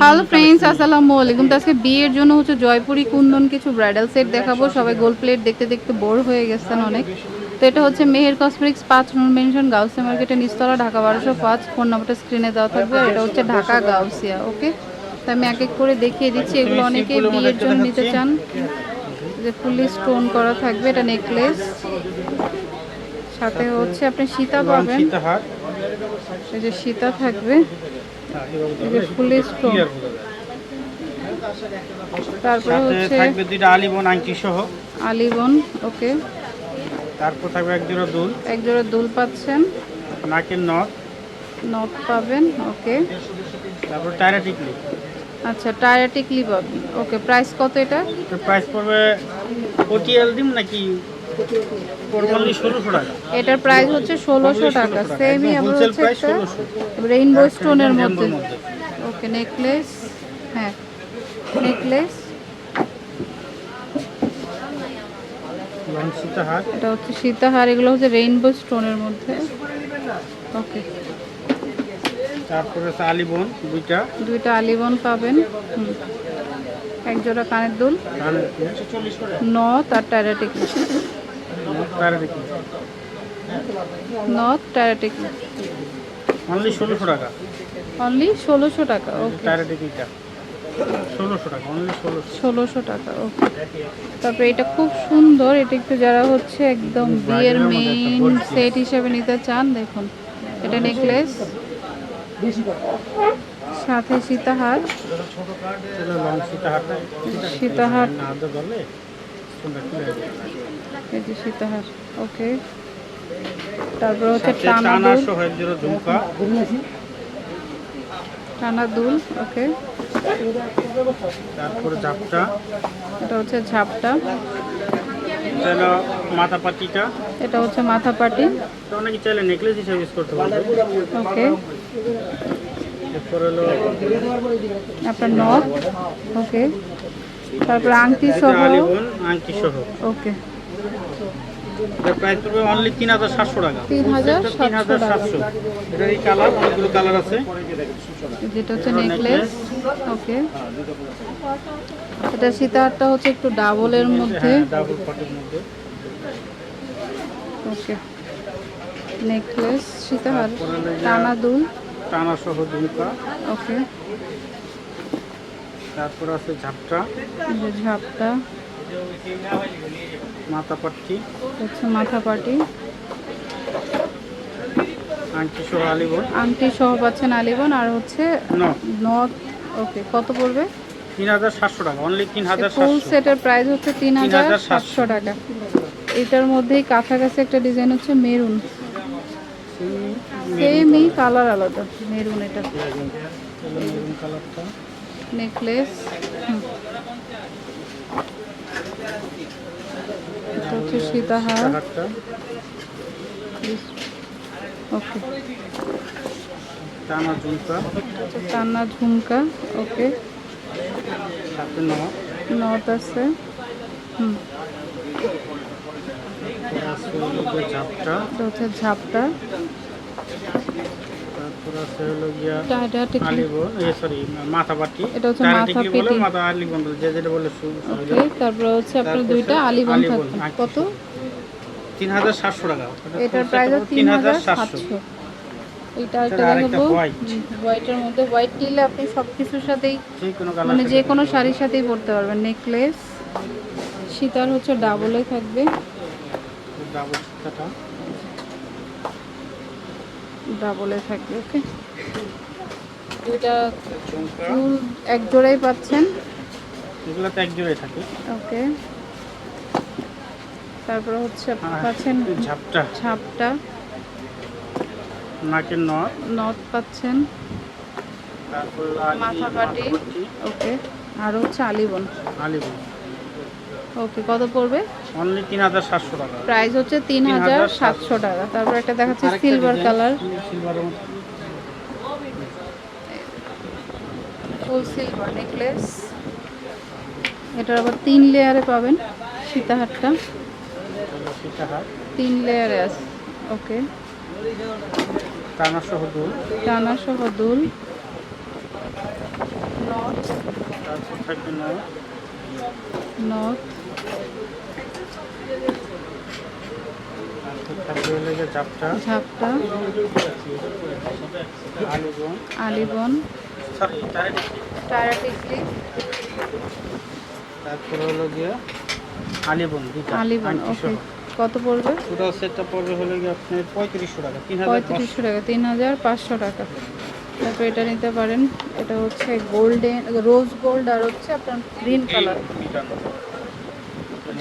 Hello friends আসসালামু আলাইকুম। তো আজকে বিয়ের জন্য হচ্ছে জয়পুরি কুন্দন কিছু ব্রাইডাল সেট দেখাবো। সবাই গোল্ড প্লেট দেখতে দেখতে বোর হয়ে গেছেন অনেক। তো এটা হচ্ছে মেহের কসমেটিক্স পাঁচ মেনশন গাউসে মার্কেটের নিস্তলা ঢাকা বারোশো পাঁচ। ফোন নাম্বারটা স্ক্রিনে দেওয়া থাকবে। আর এটা হচ্ছে ঢাকা গাউসিয়া ওকে তো আমি এক এক করে দেখিয়ে দিচ্ছি। এগুলো অনেকেই বিয়ের জন্য নিতে চান। যে ফুলি স্টোন করা থাকবে এটা নেকলেস সাথে হচ্ছে আপনি সীতা পাবেন। এই যে সীতা থাকবে। ফুলি স্টোন তারপরে হচ্ছে থাকবে দুইটা আলিবন আংটি সহ। আলিবন ওকে। তারপর থাকবে এক জোড়া দুল। এক জোড়া দুল পাচ্ছেন। নাকের নথ নথ পাবেন ওকে। তারপর টায়রা টিকলি আচ্ছা টায়ার টিকলি পাবেন। ওকে প্রাইস কত এটা? প্রাইস পড়বে পটিএল দিম নাকি এটার প্রাইস হচ্ছে ষোলোশো টাকা। সেমই আবার হচ্ছে একটা রেইনবো স্টোনের মধ্যে। ওকে নেকলেস হ্যাঁ। নেকলেস এটা হচ্ছে সীতাহার এগুলো হচ্ছে রেইনবো স্টোনের মধ্যে। ওকে তারপরে আলিবন দুইটা। দুইটা আলিবন পাবেন। এক জোড়া কানের দুল। নথ আর টায়ার টিকলি টায়রা টিকলি নথ টায়ার অনলি ষোলোশো টাকা। অনলি ষোলোশো টাকা ওকে টায়রা টিকলিটা ষোলোশো টাকা ওকে তারপরে এটা খুব সুন্দর এটা একটু যারা হচ্ছে একদম বিয়ের মেইন সেট হিসেবে নিতে চান দেখুন এটা নেকলেস সাথে সীতাহার। সীতাহার। যে সীতাহার ওকে। তারপরে হচ্ছে টানা ঝুমকা। টানা দুল ওকে। তারপরে জাপটা এটা হচ্ছে ঝাপটা। চাইলে মাথা পাটিটা এটা হচ্ছে মাথা পাটি অনেকে চাইলে নেকলেস হিসেবে ইউজ করতে পারবে। ওকে। এরপর হলো আপনার নথ ওকে। তারপরে আংটি সহ? আংটি সহ। ওকে। এটার প্রাইস পড়বে অনলি তিন হাজার সাতশো টাকা। তিন হাজার তিন হাজার সাতশো। এটার এই কালার অনেকগুলো কালার আছে। যেটা হচ্ছে নেকলেস ওকে। এটা সীতাহারটা হচ্ছে একটু ডাবলের মধ্যে। হ্যাঁ ডাবল পাটের মধ্যে। ওকে। নেকলেস সীতাহার টানা দুল। টানা সহ ঝুমকা ওকে। তারপর আছে ঝাপটা। ঝাপটা। মাথা পাট্টি হচ্ছে মাথা পাটি আংটি সহ আলিবন। আংটি সহ পাচ্ছেন আলিবন আর হচ্ছে নথ ওকে কত পড়বে? তিন হাজার সাতশো টাকা অনলি তিন হাজার ফুল সেটের প্রাইস হচ্ছে তিন হাজার 3,700 সাতশো। টাকা। এটার মধ্যেই কাছাকাছি একটা ডিজাইন হচ্ছে মেরুন। সেমই কালার আলাদা মেরুন এটা। মেরুন কালারটা নেকলেস। এটা হচ্ছে সীতাহার। হারটা ওকে টানা ঝুমকা। হচ্ছে ঝুমকা। ওকে আছে। হুম। ঝাপটা। তারপর আছে হলো গিয়া আলিবন এ সরি মাথা এটা হচ্ছে মাথা পেটি। মাথা আলিবন যে যেটা বলে ওকে তারপরে হচ্ছে আপনার দুইটা আলিবন আলিবন, থাকবে। কত? তিন হাজার সাতশো টাকা। এটার প্রাইস তিন হাজার একটা দেখাবো হোয়াইটের মধ্যে হোয়াইট নিলে আপনি সব কিছুর সাথেই মানে যে কোনো শাড়ির সাথেই পরতে পারবেন। নেকলেস সীতার হচ্ছে ডাবলে থাকবে। ডাবল ডাবলে থাকবে ওকে? দুইটা ফুল এক জোড়াই পাচ্ছেন। এগুলো তো এক জোড়াই থাকে। ওকে। তারপরে হচ্ছে আপনি আর পাচ্ছেন ঝাপটা। ছাপটা নাকের নথ নথ পাচ্ছেন। তারপর মাথা পাটি ওকে। আর হচ্ছে আলিবন আলিবন ওকে কত পড়বে? অনলি তিন হাজার সাতশো টাকা। প্রাইস হচ্ছে তিন হাজার সাতশো টাকা। তারপর একটা দেখাচ্ছে সিলভার কালার সিলভারের মধ্যে ফুল সিলভার নেকলেস এটার আবার তিন লেয়ারে পাবেন সীতাহারটা। সীতাহার। তিন লেয়ারে আছে। ওকে টানা সহ দুল। টানা সহ দুল। থাকবে নয় ঝাপটা। আলিবন তারপর হলো গিয়ে আলিবন দুটা আলিবন ওকে। কত পড়বে? পুরো সেটটা পড়বে হলো গিয়ে আপনার পঁয়ত্রিশশো টাকা পঁয়ত্রিশশো টাকা তিন হাজার পাঁচশো টাকা। তারপর এটা নিতে পারেন এটা হচ্ছে গোল্ডেন রোজ গোল্ড আর হচ্ছে আপনার গ্রিন কালার।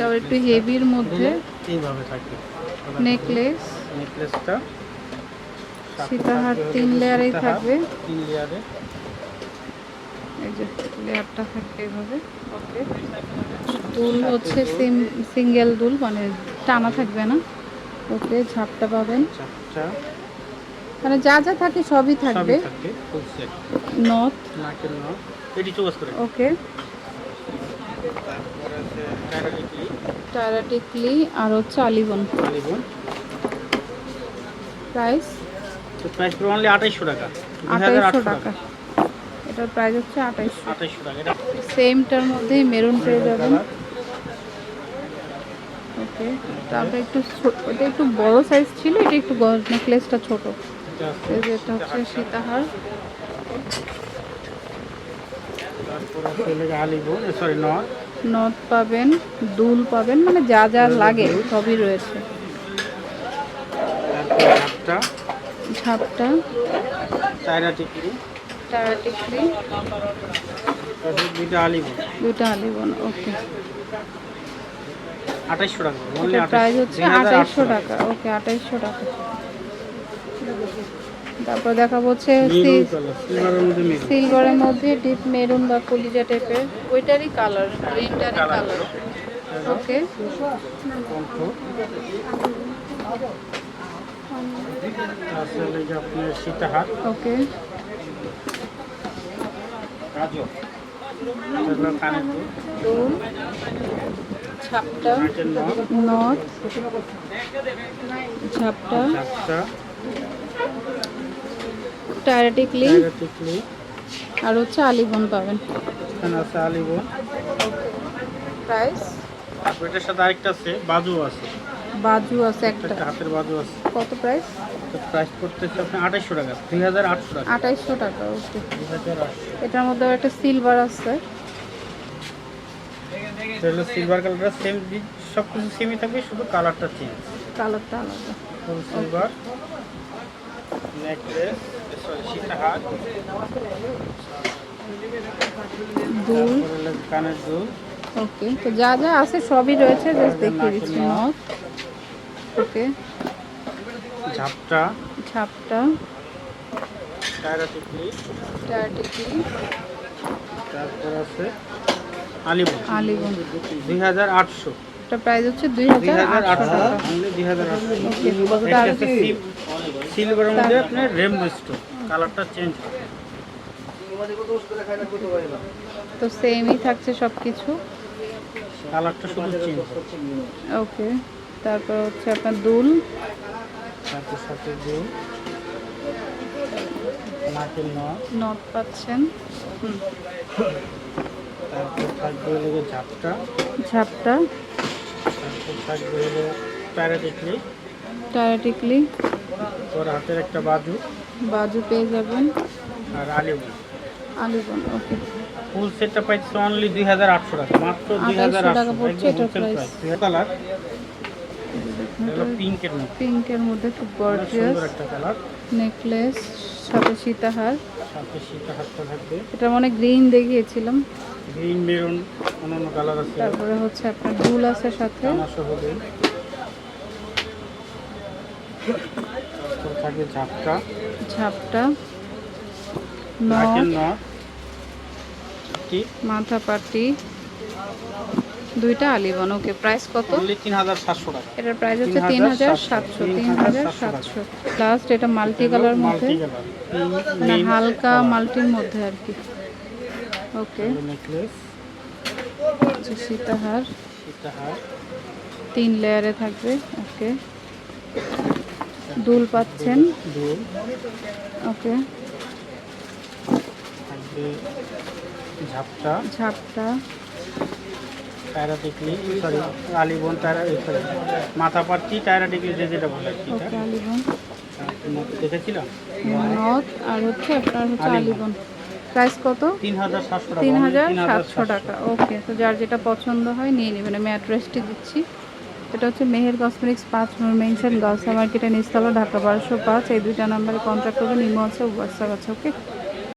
এটাও একটু হেভির মধ্যে। এইভাবে থাকবে নেকলেস নেকলেসটা সীতাহার তিন লেয়ারেই থাকবে। তিন লেয়ারে। এই যে লেয়ারটা থাকবে এইভাবে। ওকে। দুল হচ্ছে সিঙ্গেল দুল মানে টানা থাকবে না। ওকে ঝাপটা পাবেন। মানে যা যা থাকে সবই থাকবে। নথ নাকের নখ এটি চোবাস করে। ওকে। টায়রা টিকলি আর হচ্ছে আলিবন আলিবন প্রাইস তো প্রাইস পুরো অনলি টাকা। টাকা। এটার প্রাইস হচ্ছে আঠাইশশো। আঠাইশশো টাকা। এটা সেমটার মধ্যেই মেরুন পেয়ে যাবেন। ওকে তারপরে একটু ওটা একটু বড় সাইজ ছিল এটা একটু নেকলেসটা ছোট। এটা এটা হচ্ছে সীতাহার। তারপর আলিবন সরি নথ পাবেন দুল পাবেন মানে যা যা লাগে সবই রয়েছে। ঝাপটা? টায়ার দুইটা আলিবন। আলিবন ওকে। আঠাইশশো টাকা প্রাইস হচ্ছে আঠাইশশো টাকা ওকে আঠাইশশো টাকা। তারপর দেখাবো হচ্ছে সিলভারের মধ্যে ডিপ মেরুন বা কলিজা টাইপের ওইটারই কালার গ্রিনটারই কালার ওকে ওকে দুল। দুল। ছাপটা। নাকের নখ নথ ঝাপটা ঝাপটা টায়ারা টিকলি টাইগার টিকলি আর হচ্ছে আলিবন পাবেন। এখানে আছে আলিবন প্রাইস তারপর এটার সাথে আরেকটা আছে বাজু আছে। বাজু আছে একটা। হাতের বাজু আছে। কত প্রাইস প্রাইস পড়তেছে আপনার আঠাইশশো টাকা দুই হাজার আটশো টাকা। আঠাইশশো টাকা ওকে। দুই হাজার আটশো। এটার মধ্যে একটা সিলভার আছে। এটা হলো সিলভার কালারটা সেম সব কিছু সেমই থাকবে শুধু কালারটা চেঞ্জ কালারটা আলাদা। ফুল সিলভার নেকলেস সরি সীতাহার দুল। কানের দুল ওকে তো যা যা আছে সবই রয়েছে জাস্ট দেখিয়ে দিচ্ছি নথ ওকে। ঝাপটা। ছাপটা টায়রা টিকলি তারপর আছে আলিবন। আলিবন। দুই হাজার আটশো। এটা প্রাইস হচ্ছে দুই হাজার আটশো। দুই হাজার আটশো। সিলভারের মধ্যে আপনার রেমবো স্টোন কালারটা চেঞ্জ তো সেমই থাকছে সব কিছু কালারটা শুধু চেঞ্জ ওকে তারপর হচ্ছে আপনার দুল। তারপর সাথে দুল। নাকের নখ। নথ পাচ্ছেন। হুম, তারপর থাকবে হলো ঝাপটা। ঝাপটা। তারপর থাকবে হলো প্যারাটিকলি টায়ার টিকলি ওর হাতের একটা বাজু। বাজু পেয়ে যাবেন। আর আলিবন আলিবন ওকে। ফুল সেটটা পাইছে অনলি দুই হাজার আটশো টাকা মাত্র দুই হাজার 2800 টাকা পড়ছে এটার প্রাইস কালার হলো পিঙ্কের মধ্যে। পিঙ্কের মধ্যে খুব গর্জিয়াস একটা কালার নেকলেস সাথে সীতাহার। সাথে শীতে থাকবে। এটা মানে গ্রিন দেখিয়েছিলাম। গ্রিন মেরুন অন্যান্য কালার আছে। তারপরে হচ্ছে আপনার দুল আছে সাথে। সহ থাকবে ঝাপটা। ঝাপটা। মাথা পাটি দুইটা আলিবন। ওকে প্রাইস কত? তিন হাজার সাতশো টাকা। এটার প্রাইস হচ্ছে তিন হাজার সাতশো তিন হাজার সাতশো। লাস্ট এটা মাল্টি কালার মধ্যে? মানে হালকা মাল্টির মধ্যে আর কি। ওকে সীতাহার। সীতাহার। তিন লেয়ারে থাকবে। ওকে দুল পাচ্ছেন। ওকে। ঝাপটা। ঝাপটা। টায়রা টিকলি সরি আলিবন টায়রা সরি মাথা পাচ্ছি টায়রা টিকলি যে যেটা বলে আর কি এটা। ওকে আলিবন দেখেছিলাম নথ আর হচ্ছে আপনার হচ্ছে আলিবন। প্রাইস কত? তিন হাজার সাতশো টাকা। ওকে তো যার যেটা পছন্দ হয় নিয়ে নেবেন। আমি অ্যাড্রেসটি দিচ্ছি। এটা হচ্ছে মেহের কসমেটিক্স পাঁচ মেনশন, গাউসা মার্কেটে নিস্তলা, ঢাকা বারোশো পাঁচ। এই দুইটা নাম্বারে কন্ট্যাক্ট করবেন, ইমো আছে, হোয়াটসঅ্যাপ আছে ওকে